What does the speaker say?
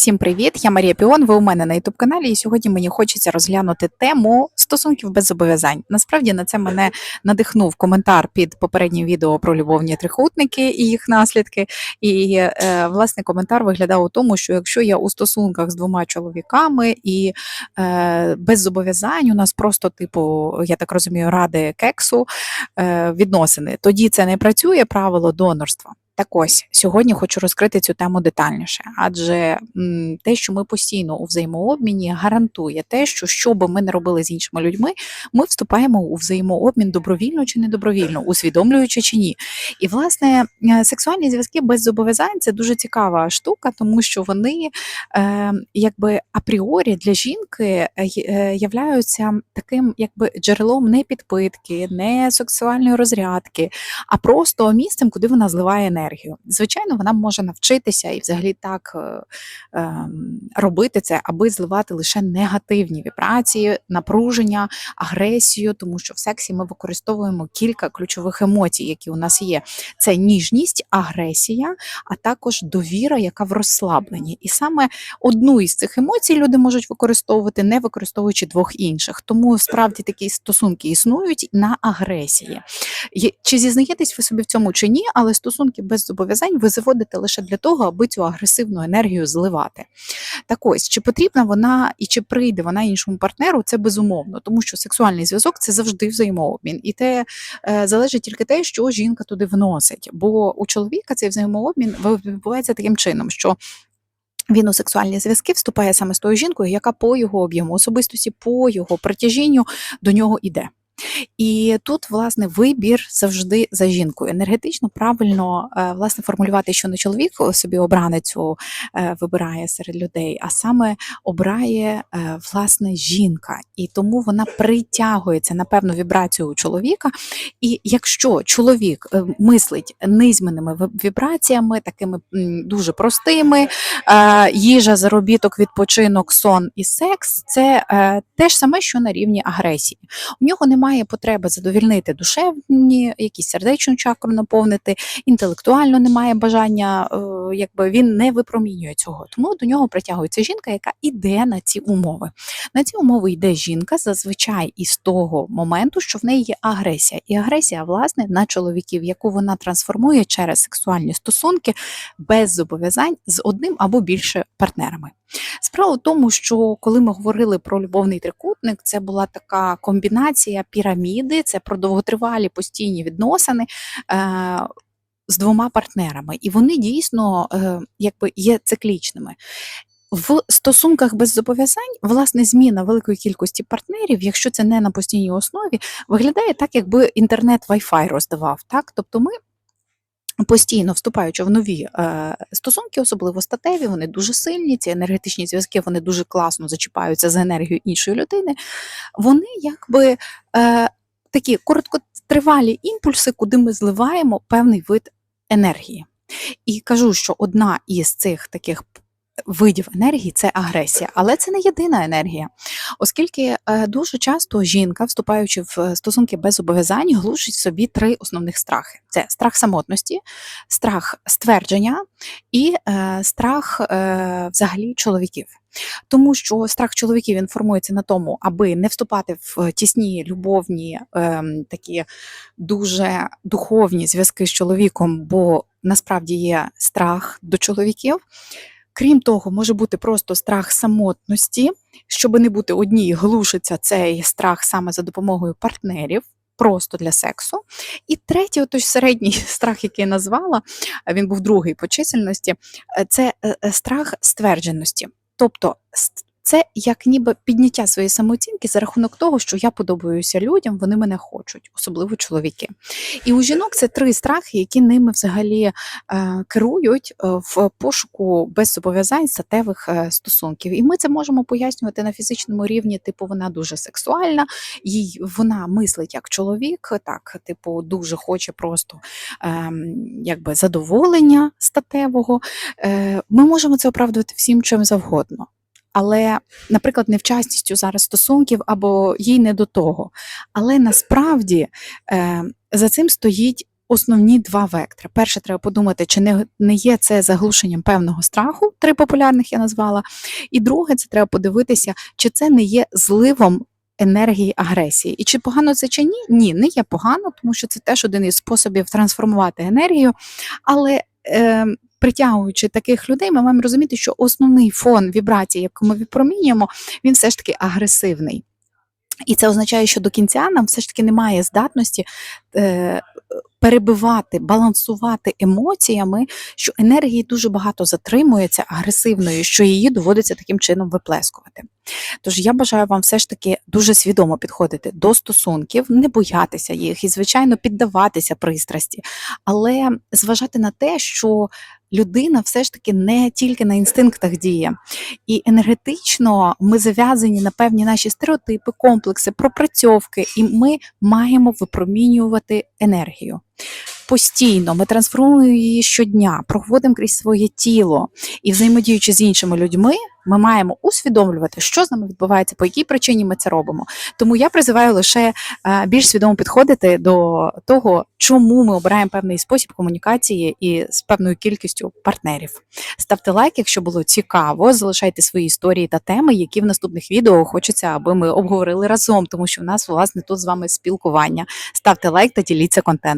Всім привіт! Я Марія Піон. Ви у мене на youtube каналі, і сьогодні мені хочеться розглянути тему стосунків без зобов'язань. Насправді на це мене надихнув коментар під попереднім відео про любовні трикутники і їх наслідки. І е, власне коментар виглядав у тому, що якщо я у стосунках з двома чоловіками і е, без зобов'язань, у нас просто, типу, я так розумію, ради кексу е, відносини, тоді це не працює правило донорства. Так ось сьогодні хочу розкрити цю тему детальніше, адже те, що ми постійно у взаємообміні, гарантує те, що що би ми не робили з іншими людьми, ми вступаємо у взаємообмін добровільно чи недобровільно, усвідомлюючи чи ні. І власне е, сексуальні зв'язки без зобов'язань це дуже цікава штука, тому що вони е, якби апріорі для жінки е, е, являються таким якби джерелом не підпитки, не сексуальної розрядки, а просто місцем, куди вона зливає енергію. Звичайно, вона може навчитися і взагалі так е, ем, робити це, аби зливати лише негативні вібрації, напруження, агресію, тому що в сексі ми використовуємо кілька ключових емоцій, які у нас є. Це ніжність, агресія, а також довіра, яка в розслабленні. І саме одну із цих емоцій люди можуть використовувати, не використовуючи двох інших. Тому справді такі стосунки існують на агресії. Чи зізнаєтесь ви собі в цьому чи ні, але стосунки без зобов'язань ви заводите лише для того, аби цю агресивну енергію зливати. Так ось, чи потрібна вона і чи прийде вона іншому партнеру, це безумовно, тому що сексуальний зв'язок це завжди взаємообмін. І те е, залежить тільки те, що жінка туди вносить. Бо у чоловіка цей взаємообмін відбувається таким чином, що він у сексуальні зв'язки вступає саме з тою жінкою, яка по його об'єму особистості, по його притяжінню до нього йде. І тут, власне, вибір завжди за жінкою. Енергетично правильно е, власне формулювати, що не чоловік собі обраницю е, вибирає серед людей, а саме обирає е, власне жінка. І тому вона притягується на певну вібрацію у чоловіка. І якщо чоловік мислить низьменними ві- вібраціями, такими дуже простими, їжа, заробіток, відпочинок, сон і секс, це те ж саме, що на рівні агресії. У нього немає потреби задовільнити душевні, якісь сердечну чакру наповнити, інтелектуально немає бажання, е, якби він не випромінює цього. Тому до нього притягується жінка, яка іде на ці умови. На ці умови йде жінка зазвичай із того моменту, що в неї є агресія. І агресія, власне, на чоловіків, яку вона трансформує через сексуальні стосунки без зобов'язань з одним або більше партнерами. Справа в тому, що коли ми говорили про любовний трикутник, це була така комбінація піраміди, це про довготривалі постійні відносини. Е- з двома партнерами, і вони дійсно е, якби є циклічними. В стосунках без зобов'язань, власне, зміна великої кількості партнерів, якщо це не на постійній основі, виглядає так, якби інтернет Wi-Fi роздавав. Так? Тобто ми постійно вступаючи в нові е, стосунки, особливо статеві, вони дуже сильні. Ці енергетичні зв'язки вони дуже класно зачіпаються за енергію іншої людини. Вони якби е, такі короткотривалі імпульси, куди ми зливаємо певний вид енергії. І кажу, що одна із цих таких видів енергії це агресія, але це не єдина енергія, оскільки е, дуже часто жінка, вступаючи в е, стосунки без зобов'язань, глушить собі три основних страхи: це страх самотності, страх ствердження і е, страх е, взагалі чоловіків. Тому що страх чоловіків він формується на тому, аби не вступати в тісні любовні, ем, такі дуже духовні зв'язки з чоловіком, бо насправді є страх до чоловіків. Крім того, може бути просто страх самотності, щоб не бути одній, глушиться цей страх саме за допомогою партнерів. Просто для сексу. І третій, отож середній страх, який я назвала, він був другий по чисельності, е, це е, е, страх ствердженості. Тобто це як ніби підняття своєї самооцінки за рахунок того, що я подобаюся людям, вони мене хочуть, особливо чоловіки. І у жінок це три страхи, які ними взагалі е, керують е, в пошуку без зобов'язань статевих е, стосунків. І ми це можемо пояснювати на фізичному рівні. Типу, вона дуже сексуальна, їй вона мислить як чоловік, так, типу, дуже хоче просто ем, якби задоволення статевого. Е, ми можемо це оправдувати всім чим завгодно. Але, наприклад, невчасністю зараз стосунків або їй не до того. Але насправді е, за цим стоїть основні два вектори. Перше, треба подумати, чи не, не є це заглушенням певного страху, три популярних я назвала. І друге, це треба подивитися, чи це не є зливом енергії агресії. І чи погано це чи ні? Ні, не є погано, тому що це теж один із способів трансформувати енергію. Але е, притягуючи таких людей, ми маємо розуміти, що основний фон вібрації, яку ми відпромінюємо, він все ж таки агресивний. І це означає, що до кінця нам все ж таки немає здатності е, перебивати, балансувати емоціями, що енергії дуже багато затримується агресивною, що її доводиться таким чином виплескувати. Тож я бажаю вам все ж таки дуже свідомо підходити до стосунків, не боятися їх і, звичайно, піддаватися пристрасті, але зважати на те, що людина все ж таки не тільки на інстинктах діє. І енергетично ми зав'язані на певні наші стереотипи, комплекси, пропрацьовки, і ми маємо випромінювати енергію. Постійно ми трансформуємо її щодня, проходимо крізь своє тіло і взаємодіючи з іншими людьми, ми маємо усвідомлювати, що з нами відбувається, по якій причині ми це робимо. Тому я призиваю лише е, більш свідомо підходити до того, чому ми обираємо певний спосіб комунікації і з певною кількістю партнерів. Ставте лайк, якщо було цікаво. Залишайте свої історії та теми, які в наступних відео хочеться, аби ми обговорили разом, тому що в нас власне тут з вами спілкування. Ставте лайк та діліться контентом.